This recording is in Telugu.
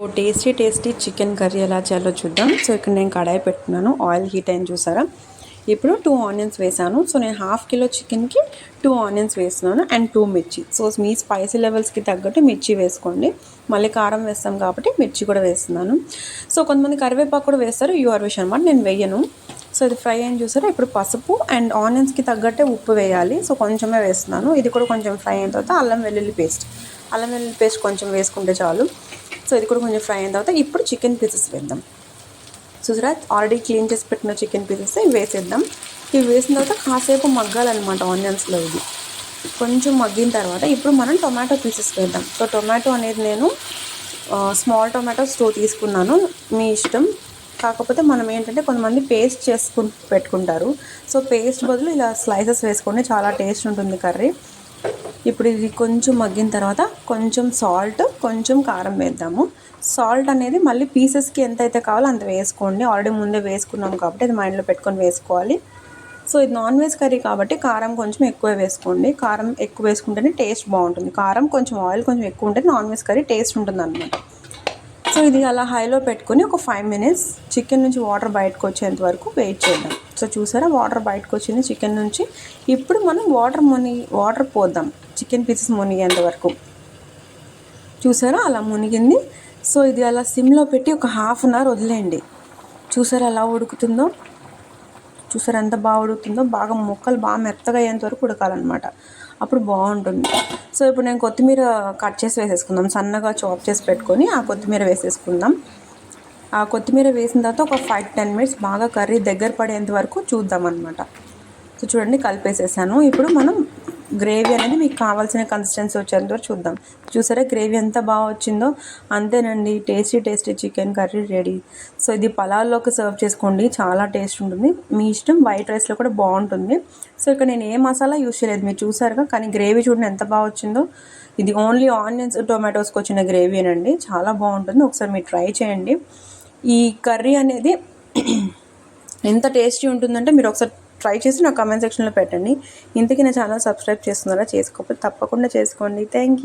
ఓ టేస్టీ టేస్టీ చికెన్ కర్రీ ఎలా చేయాలో చూద్దాం. సో ఇక్కడ నేను కడాయి పెట్టుకున్నాను ఆయిల్ హీట్ అయిన చూసారా? ఇప్పుడు టూ ఆనియన్స్ వేసాను. సో నేను హాఫ్ కిలో చికెన్కి టూ ఆనియన్స్ వేస్తున్నాను అండ్ టూ మిర్చి. సో మీ స్పైసీ లెవెల్స్కి తగ్గట్టు మిర్చి వేసుకోండి. మళ్ళీ కారం వేస్తాం కాబట్టి మిర్చి కూడా వేస్తున్నాను. సో కొంతమంది కరివేపాకు కూడా వేస్తారు. యూఆర్ విషయం అనమాట నేను వేయను. సో ఇది ఫ్రై అయిన చూసారా? ఇప్పుడు పసుపు అండ్ ఆనియన్స్కి తగ్గట్టే ఉప్పు వేయాలి. సో కొంచెమే వేస్తున్నాను. ఇది కూడా కొంచెం ఫ్రై అయిన తర్వాత అల్లం వెల్లుల్లి పేస్ట్. అల్లం వెల్లుల్లి పేస్ట్ కొంచెం వేసుకుంటే చాలు. సో ఇది కూడా కొంచెం ఫ్రై అయిన తర్వాత ఇప్పుడు చికెన్ పీసెస్ వేద్దాం. చూసారా ఆల్రెడీ క్లీన్ చేసి పెట్టిన చికెన్ పీసెస్ ఇవి వేసేద్దాం. ఇవి వేసిన తర్వాత కాసేపు మగ్గాలన్నమాట ఆనియన్స్లో ఇది కొంచెం మగ్గిన తర్వాత ఇప్పుడు మనం టొమాటో పీసెస్ వేద్దాం. సో టొమాటో అనేది నేను స్మాల్ టొమాటో స్టో తీసుకున్నాను. మీ ఇష్టం. కాకపోతే మనం ఏంటంటే కొంతమంది పేస్ట్ చేసుకుని పెట్టుకుంటారు. సో పేస్ట్ బదులు ఇలా స్లైసెస్ వేసుకోండి. చాలా టేస్ట్ ఉంటుంది కర్రీ. ఇప్పుడు ఇది కొంచెం మగ్గిన తర్వాత కొంచెం సాల్ట్ కొంచెం కారం వేద్దాము. సాల్ట్ అనేది మళ్ళీ పీసెస్కి ఎంత అయితే కావాలో అంత వేసుకోండి. ఆల్రెడీ ముందే వేసుకున్నాం కాబట్టి అది మైండ్లో పెట్టుకొని వేసుకోవాలి. సో ఇది నాన్ వెజ్ కర్రీ కాబట్టి కారం కొంచెం ఎక్కువ వేసుకోండి. కారం ఎక్కువ వేసుకుంటేనే టేస్ట్ బాగుంటుంది. కారం కొంచెం ఆయిల్ కొంచెం ఎక్కువ ఉంటే నాన్ వెజ్ కర్రీ టేస్ట్ ఉంటుంది అనమాట సో ఇది అలా హైలో పెట్టుకొని ఒక ఫైవ్ మినిట్స్ చికెన్ నుంచి వాటర్ బయటకు వచ్చేంత వరకు వెయిట్ చేద్దాం. సో చూసారా? వాటర్ బయటకు వచ్చింది చికెన్ నుంచి. ఇప్పుడు మనం వాటర్ ముని వాటర్ పోద్దాం. చికెన్ పీసెస్ మునిగేంత వరకు. చూసారా? అలా మునిగింది. సో ఇది అలా సిమ్లో పెట్టి ఒక హాఫ్ అన్ అవర్ వదిలేయండి. చూసారా అలా ఉడుకుతుందో? చూసారు ఎంత బాగా ఉడుకుతుందో బాగా ముక్కలు బాగా మెత్తగా అయ్యేంత వరకు ఉడకాలన్నమాట. అప్పుడు బాగుంటుంది. సో ఇప్పుడు నేను కొత్తిమీర కట్ చేసి వేసేసుకుందాం. సన్నగా చాప్ చేసి పెట్టుకొని ఆ కొత్తిమీర వేసేసుకుందాం. ఆ కొత్తిమీర వేసిన తర్వాత ఒక ఫైవ్ టెన్ మినిట్స్ బాగా కర్రీ దగ్గర పడేంత వరకు చూద్దాం అనమాట సో చూడండి కలిపేసేసాను. ఇప్పుడు మనం గ్రేవీ అనేది మీకు కావాల్సిన కన్సిస్టెన్సీ వచ్చేంత వరకు చూద్దాం. చూసారా గ్రేవీ ఎంత బాగా వచ్చిందో? అంతేనండి. Tasty tasty chicken curry ready so ఇది పలాల్లోకి సర్వ్ చేసుకోండి. చాలా టేస్ట్ ఉంటుంది. మీ ఇష్టం వైట్ రైస్లో కూడా బాగుంటుంది. సో ఇక్కడ నేను ఏ మసాలా యూస్ చేయలేదు. మీరు చూసారుగా? కానీ గ్రేవీ చూడండి ఎంత బాగా వచ్చిందో. ఇది ఓన్లీ ఆనియన్స్ టొమాటోస్కి వచ్చిన గ్రేవీనండి చాలా బాగుంటుంది. ఒకసారి మీరు ట్రై చేయండి. ఈ కర్రీ అనేది ఎంత టేస్టీ ఉంటుందంటే మీరు ఒకసారి ట్రై చేసి నా కామెంట్ సెక్షన్లో పెట్టండి. ఇంతకీ నా ఛానల్ సబ్స్క్రైబ్ చేస్తున్నారా? చేసుకోకపోతే తప్పకుండా చేసుకోండి. Thank you